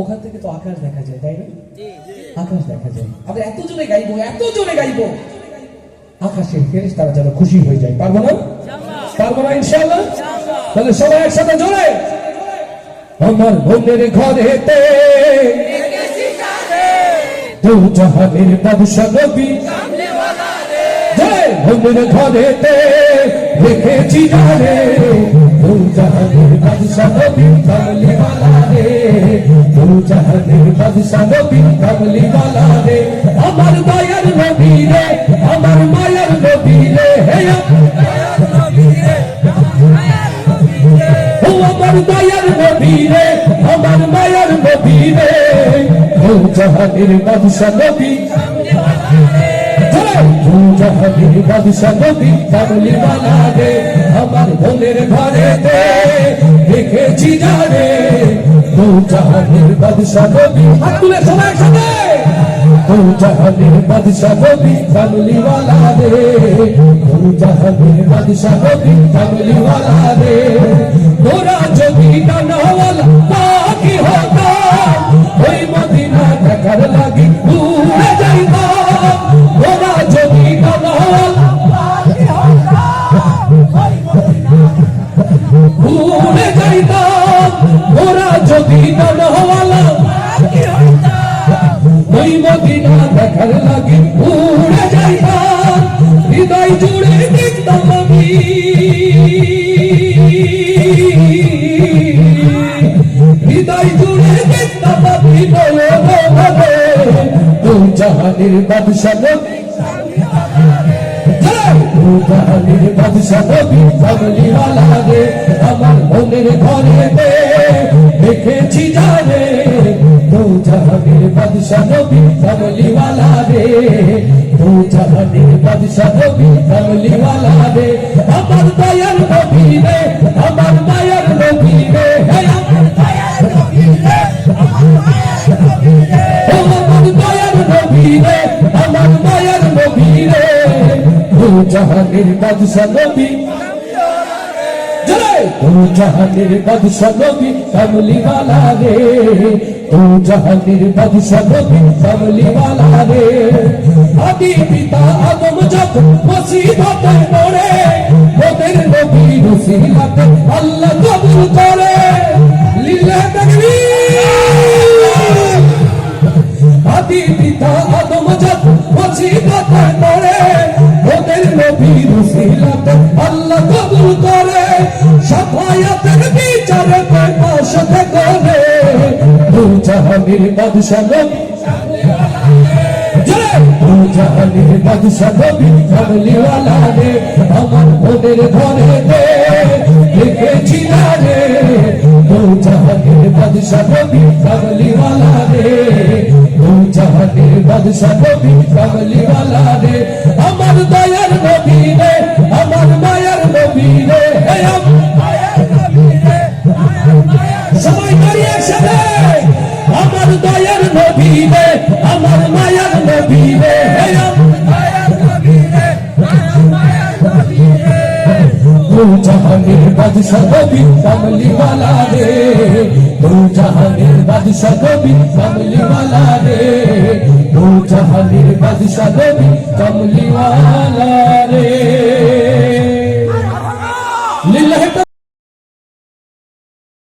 ওখান থেকে তো আকাশ দেখা যায়, তাই না? আকাশ দেখা যায়। আমরা এত জোরে গাইবো, এত জোরে গাইবো। আকাশের ফেরেস তারা যেন খুশি হয়ে যায়। পারব না? পারব না, ইনশাআল্লাহ? তাহলে সবাই একসাথে জোরে। আমার বোনের ঘরেতে দু জাহানের বাদশা নবী। মনের ঘরেতে রেখেছি জানে তুম বাদশাহ নবী বালা রে তুম বাদশাহ নবী বালা রে আমার দয়ার নবী রে আমার মায়ার নবী রে হে আমার দয়ার নবী রে আমার মায়ার নবী রে তুম বাদশাহ নবী বালা রে বাদশা নবী কামলি वाला রে আমার বোনের ঘরেতে দেখেছি জানে দু জাহানের বাদশা নবী হাত তুলে সবাই একসাথে দু জাহানের বাদশা নবী কামলি वाला রে দু জাহানের বাদশা নবী কামলি वाला রে উড়ে যাইতাম, ওরা যদি ডানাওয়ালা ওই মদিনা দেখার লাগি উড়ে যাইতাম, হৃদয় জুড়ে দেখতাম আমি। হৃদয় জুড়ে দেখতাম আমি ভাবে তুই জাহানের বাদশা নবী জাহানের বাদশা নবী কামলি वाला জাহানের ঘরেতে দেখেছি যারে দু জাহানের বাদশা নবী কমলিওয়ালা রে দু জাহানের বাদশা নবী কমলিওয়ালা রে। আমার দয়াল নবী রে, আমার মায়ের নবী রে আমার দয়াল নবী আমার মায়ের নবী জয় দু জাহানের বাদশা নবী কামলি वाला রে দু জাহানের বাদশা নবী কামলি वाला রে আদি পিতা আদম যখন মুসিবতে পড়ে ওদের নবী রসিলাতে আল্লাহ কবুল করে লিল্লাহ তাকবীর আদি পিতা আদম যখন মুসিবতে পড়ে ওদের নবী রসিলাতে ভারতে বসতে করে দুজাহানের বাদশা নবী দুজাহানের বাদশা নবী কামলিওয়ালা রে, আমার বোনের ঘরে দে লিখেছি না রে। দুজাহানের বাদশা নবী কামলিওয়ালা রে। দুজাহানের বাদশা নবী কামলিওয়ালা রে। সবাই দাঁড়িয়ে একসাথে আমার দয়ার নবী রে আমার মায়ের নবী রে হে আমার মায়ের নবী রে আমার মায়ের নবী রে দু জাহানের বাদশা নবী কামলি वाला রে দু জাহানের বাদশা নবী কামলি वाला রে দু জাহানের বাদশা নবী কামলি